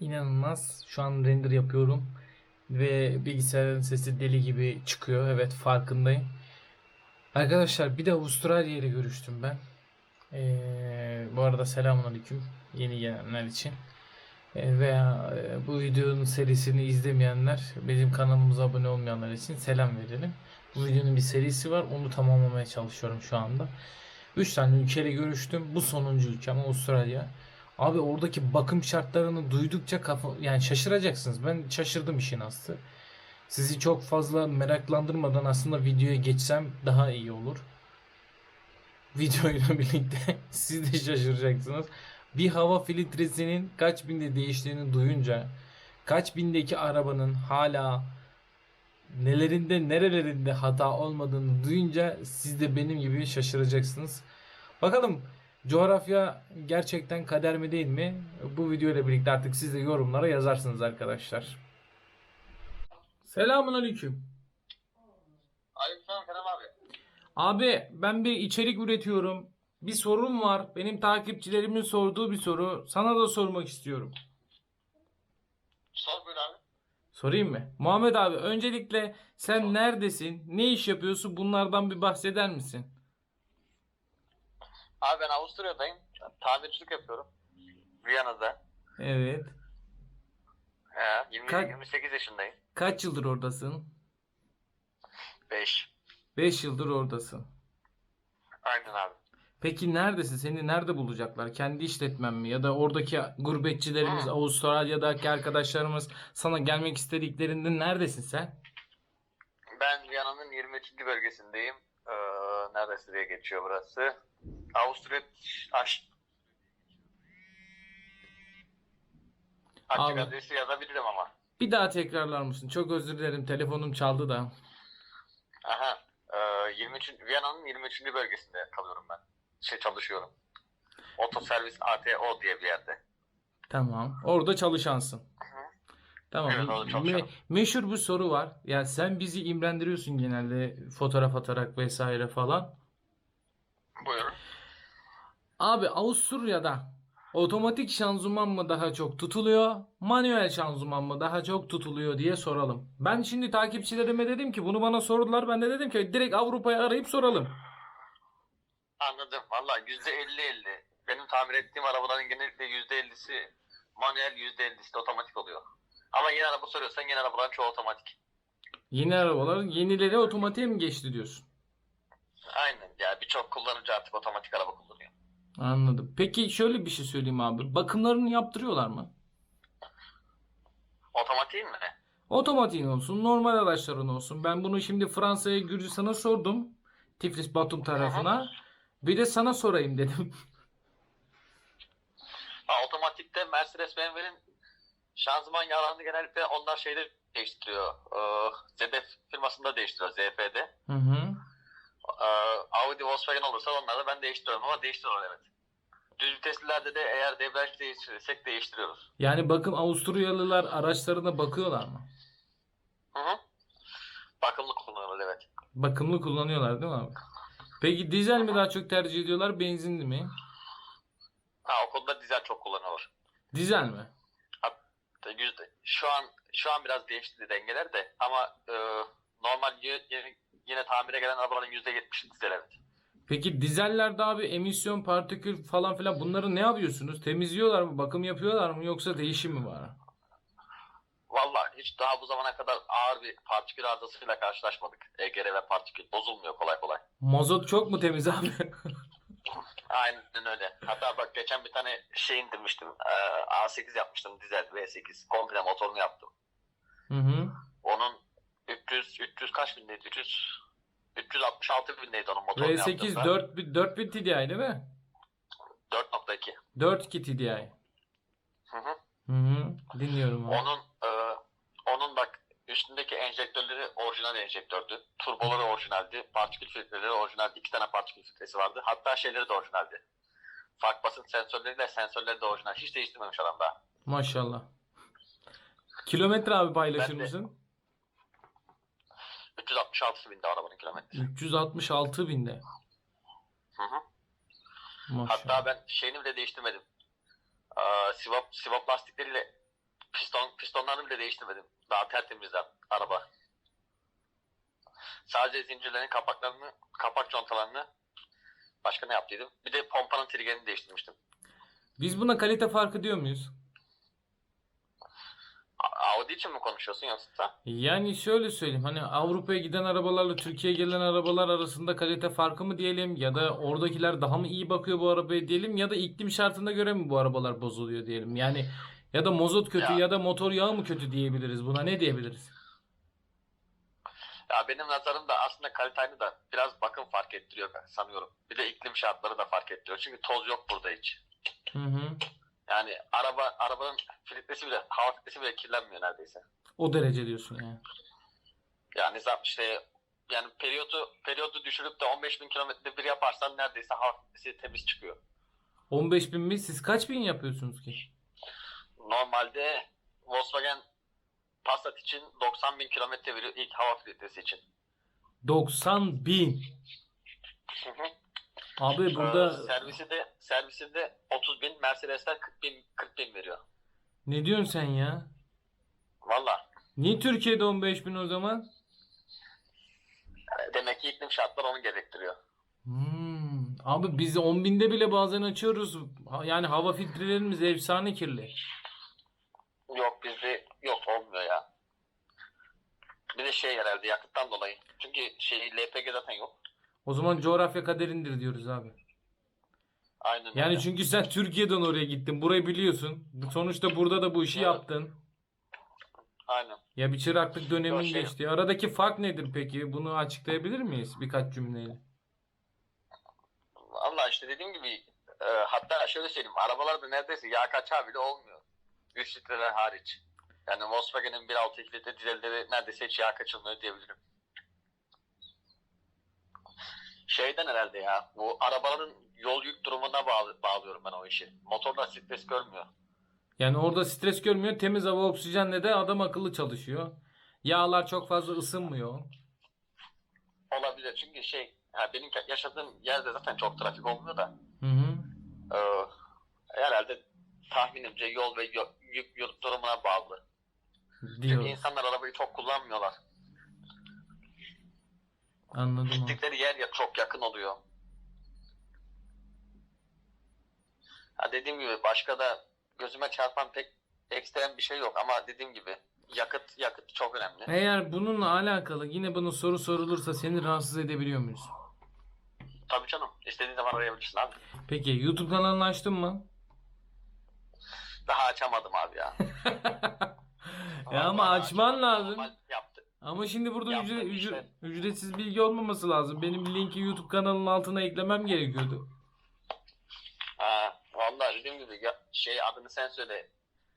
İnanılmaz. Şu an render yapıyorum. Ve bilgisayarın sesi deli gibi çıkıyor. Evet farkındayım. Arkadaşlar bir de Avustralya ile görüştüm ben. Ee, bu arada selamünaleyküm yeni gelenler için. Ee, veya e, bu videonun serisini izlemeyenler, bizim kanalımıza abone olmayanlar için selam verelim. Bu videonun bir serisi var. Onu tamamlamaya çalışıyorum şu anda. 3 tane ülkeyle görüştüm. Bu sonuncu ülkem Avustralya. Abi oradaki bakım şartlarını duydukça kafa yani şaşıracaksınız. Ben şaşırdım işin aslı. Sizi çok fazla meraklandırmadan aslında videoya geçsem daha iyi olur. Videoyla birlikte siz de şaşıracaksınız. Bir hava filtresinin kaç binde değiştiğini duyunca, kaç bindeki arabanın hala nelerinde nerelerinde hata olmadığını duyunca siz de benim gibi şaşıracaksınız. Bakalım coğrafya gerçekten kader mi değil mi? Bu video ile birlikte artık siz de yorumlara yazarsınız arkadaşlar. Selamun aleyküm. Aleykümselam Kerem abi. Abi ben bir içerik üretiyorum. Bir sorum var. Benim takipçilerimin sorduğu bir soru. Sana da sormak istiyorum. Sor buyur abi. Sorayım mı? Muhammed abi öncelikle sen neredesin? Ne iş yapıyorsun? Bunlardan bir bahseder misin? Abi ben Avusturya'dayım. Tamircilik yapıyorum. Viyana'da. Evet. He, 20, Kaç- 28 yaşındayım. Kaç yıldır oradasın? 5. 5 yıldır oradasın. Aynen abi. Peki neredesin? Seni nerede bulacaklar? Kendi işletmen mi? Ya da oradaki gurbetçilerimiz, Avustralya'daki arkadaşlarımız sana gelmek istediklerinde neredesin sen? Ben Viyana'nın 23. bölgesindeyim. Ee, neresi diye geçiyor burası? Avusturya aş... Açık Abi. adresi yazabilirim ama. Bir daha tekrarlar mısın? Çok özür dilerim. Telefonum çaldı da. Aha. Ee, 23. Viyana'nın 23. bölgesinde kalıyorum ben. Şey çalışıyorum. Otoservis ATO diye bir yerde. Tamam. Orada çalışansın. Tamam. Evet, orada çalışıyorum. meşhur bir soru var. Ya sen bizi imrendiriyorsun genelde fotoğraf atarak vesaire falan. Buyurun. Abi Avusturya'da otomatik şanzıman mı daha çok tutuluyor, manuel şanzıman mı daha çok tutuluyor diye soralım. Ben şimdi takipçilerime dedim ki bunu bana sordular. Ben de dedim ki direkt Avrupa'ya arayıp soralım. Anladım. Valla yüzde elli elli. Benim tamir ettiğim arabaların genellikle yüzde ellisi manuel, yüzde ellisi de otomatik oluyor. Ama yeni araba soruyorsan yeni arabaların çoğu otomatik. Yeni arabaların yenileri otomatiğe mi geçti diyorsun? Aynen. Yani birçok kullanıcı artık otomatik araba kullanıyor. Anladım. Peki şöyle bir şey söyleyeyim abi. Bakımlarını yaptırıyorlar mı? Otomatik mi? Otomatiğin olsun, normal araçların olsun. Ben bunu şimdi Fransa'ya, Gürcistan'a sordum. Tiflis Batum tarafına. Bir de sana sorayım dedim. Ha, otomatikte Mercedes BMW'nin şanzıman yağlarını genellikle onlar şeyde değiştiriyor. Ee, ZF firmasında değiştiriyor ZF'de. Hı hı. Ee, Audi, Volkswagen olursa onları ben değiştiriyorum ama değiştiriyorlar evet. Düz viteslilerde de eğer debriyaj değiştirirsek değiştiriyoruz. Yani bakım Avusturyalılar araçlarına bakıyorlar mı? Hı hı. Bakımlı kullanıyoruz evet. Bakımlı kullanıyorlar değil mi abi? Peki dizel mi daha çok tercih ediyorlar, benzinli mi? Ha o konuda dizel çok kullanılır. Dizel mi? Hatta yüzde, şu an şu an biraz değişti dengeler de ama e, normal yine, yine, tamire gelen arabaların yüzde yetmiş dizel evet. Peki dizellerde abi emisyon, partikül falan filan bunları ne yapıyorsunuz? Temizliyorlar mı? Bakım yapıyorlar mı? Yoksa değişim mi var? Vallahi hiç daha bu zamana kadar ağır bir partikül arızasıyla karşılaşmadık. EGR ve partikül bozulmuyor kolay kolay. Mazot çok mu temiz abi? Aynen öyle. Hatta bak geçen bir tane şey indirmiştim. E, A8 yapmıştım dizel V8. Komple motorunu yaptım. hı hı. Onun 300 300 kaç bindeydi? 300 366 bindeydi onun motorunu V8 yaptığımda. 4000 4000 TDI değil mi? 4.2. 42 TDI. Hı hı. Hı hı. Dinliyorum abi. Onun e, onun bak üstündeki enjektörleri orijinal enjektördü. Turboları orijinaldi. Partikül filtreleri orijinaldi. İki tane partikül filtresi vardı. Hatta şeyleri de orijinaldi. Fark basınç sensörleriyle sensörleri de orijinal. Hiç değiştirmemiş adam daha. Maşallah. Kilometre abi paylaşır de- mısın? 366 bindi arabanın kilometresi. 366 binde. Hı hı. Maşallah. Hatta ben şeyini bile değiştirmedim. Ee, Sivop, Sivop lastikleriyle piston pistonlarını bile değiştirmedim. Daha tertemizden araba. Sadece zincirlerin kapaklarını, kapak contalarını başka ne yaptıydım? Bir de pompanın triggerini değiştirmiştim. Biz buna kalite farkı diyor muyuz? Audi için mi konuşuyorsun yoksa? Yani şöyle söyleyeyim hani Avrupa'ya giden arabalarla Türkiye'ye gelen arabalar arasında kalite farkı mı diyelim ya da oradakiler daha mı iyi bakıyor bu arabaya diyelim ya da iklim şartına göre mi bu arabalar bozuluyor diyelim. Yani ya da mozot kötü Ya. ya da motor yağı mı kötü diyebiliriz buna ne diyebiliriz? Ya benim nazarımda aslında kaliteyi da biraz bakım fark ettiriyor sanıyorum. Bir de iklim şartları da fark ettiriyor. Çünkü toz yok burada hiç. Hı hı. Yani araba arabanın filtresi bile, hava filtresi bile kirlenmiyor neredeyse. O derece diyorsun yani. Yani zam işte yani periyodu periyodu düşürüp de 15 bin kilometre bir yaparsan neredeyse hava filtresi temiz çıkıyor. 15 bin mi? Siz kaç bin yapıyorsunuz ki? Normalde Volkswagen Passat için 90 bin kilometre veriyor ilk hava filtresi için. 90 bin. Abi burada Ee, servisi de servisi de 30 bin, Mercedesler 40 bin 40 bin veriyor. ne diyorsun sen ya? Valla Niye Türkiye'de 15 bin o zaman? yani demek ki iklim şartları onu gerektiriyor. Hmm. Abi biz 10 binde bile bazen açıyoruz. Yani hava filtrelerimiz efsane kirli. Yok bizde yok olmuyor ya. Bir de şey herhalde yakıttan dolayı. Çünkü şey LPG zaten yok. O zaman coğrafya kaderindir diyoruz abi. Aynen Yani öyle. çünkü sen Türkiye'den oraya gittin. Burayı biliyorsun. Sonuçta burada da bu işi Evet. yaptın. Aynen. Ya bir çıraklık dönemin şey- geçti. Aradaki fark nedir peki? Bunu açıklayabilir miyiz birkaç cümleyle? Valla işte dediğim gibi e, hatta şöyle söyleyeyim arabalarda neredeyse yağ kaçağı bile olmuyor. 3 litreler hariç. Yani Volkswagen'in 1.6 2 litre dizelleri neredeyse hiç yağ kaçırmıyor diyebilirim. Şeyden herhalde ya bu arabaların yol yük durumuna bağlı, bağlıyorum ben o işi. Motorlar stres görmüyor. Yani orada stres görmüyor. Temiz hava oksijenle de adam akıllı çalışıyor. Yağlar çok fazla ısınmıyor. Olabilir çünkü şey ya benim yaşadığım yerde zaten çok trafik olmuyor da Hı hı. e, herhalde tahminimce yol ve yük, yük durumuna bağlı. Çünkü Diyor. insanlar arabayı çok kullanmıyorlar. Anladım. Gittikleri yer ya çok yakın oluyor. Ha dediğim gibi başka da gözüme çarpan pek ekstrem bir şey yok ama dediğim gibi yakıt yakıt çok önemli. Eğer bununla alakalı yine bana soru sorulursa seni rahatsız edebiliyor muyuz? Tabii canım istediğin zaman arayabilirsin abi. Peki YouTube kanalını açtın mı? Daha açamadım abi ya. ya ama açman lazım. Normal. Ama şimdi burada Yaptım ücre- işte. ücre- ücretsiz bilgi olmaması lazım. Benim linki YouTube kanalının altına eklemem gerekiyordu. Ha, vallahi dediğim gibi ya, şey adını sen söyle.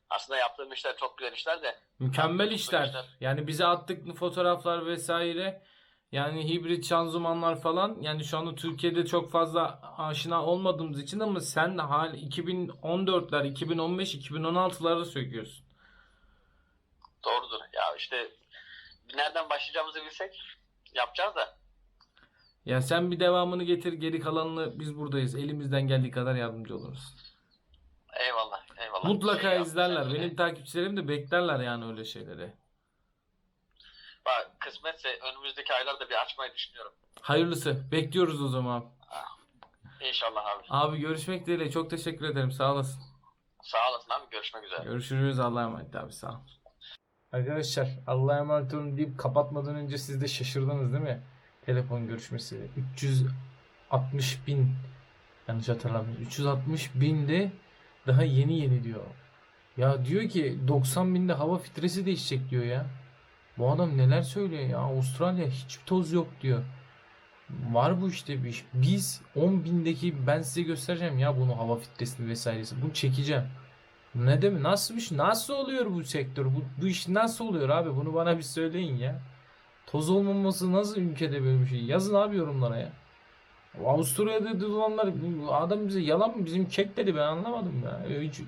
Aslında yaptığım işler çok güzel işler de Mükemmel işler. işler. Yani bize attık fotoğraflar vesaire. Yani hibrit şanzımanlar falan. Yani şu anda Türkiye'de çok fazla aşina olmadığımız için ama sen de hal 2014'ler, 2015, 2016'lara söküyorsun. doğrudur. Ya işte nereden başlayacağımızı bilsek yapacağız da. Ya sen bir devamını getir, geri kalanını biz buradayız. Elimizden geldiği kadar yardımcı oluruz. Eyvallah. Eyvallah. Mutlaka Şey izlerler. sen- Benim takipçilerim de beklerler yani öyle şeyleri. Bak kısmetse önümüzdeki aylarda bir açmayı düşünüyorum. Hayırlısı. Bekliyoruz o zaman. İnşallah abi. Abi görüşmek dileğiyle. Çok teşekkür ederim. Sağ olasın. Sağ olasın abi. Görüşmek üzere. Görüşürüz. Allah'a emanet abi. Sağ ol. Arkadaşlar Allah'a emanet olun deyip kapatmadan önce siz de şaşırdınız değil mi? Telefon görüşmesi. 360 bin yanlış hatırlamıyorum. 360 binde daha yeni yeni diyor. Ya diyor ki 90 binde hava filtresi değişecek diyor ya. Bu adam neler söylüyor ya. Avustralya hiç toz yok diyor. Var bu işte bir iş. Biz 10 bindeki ben size göstereceğim ya bunu hava filtresini vesairesi. Bunu çekeceğim. Ne demek? Nasıl bir şey? Nasıl oluyor bu sektör? Bu, bu iş nasıl oluyor abi? Bunu bana bir söyleyin ya. Toz olmaması nasıl ülkede böyle bir şey? Yazın abi yorumlara ya. Avusturya'da olanlar adam bize yalan mı? Bizim kek dedi ben anlamadım ya. Hiç,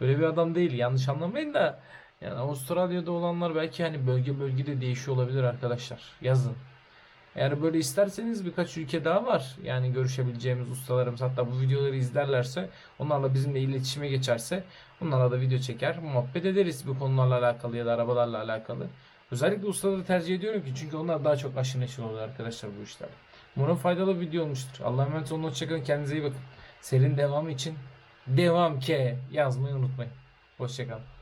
öyle bir adam değil. Yanlış anlamayın da. Yani Avustralya'da olanlar belki hani bölge bölgede değişiyor olabilir arkadaşlar. Yazın. Eğer böyle isterseniz birkaç ülke daha var. Yani görüşebileceğimiz ustalarımız hatta bu videoları izlerlerse onlarla bizimle iletişime geçerse onlarla da video çeker muhabbet ederiz bu konularla alakalı ya da arabalarla alakalı. Özellikle ustaları tercih ediyorum ki çünkü onlar daha çok aşırı neşir oluyor arkadaşlar bu işler. Umarım faydalı bir video olmuştur. Allah'a emanet olun. Hoşçakalın. Kendinize iyi bakın. Serinin devamı için devam ke yazmayı unutmayın. Hoşçakalın.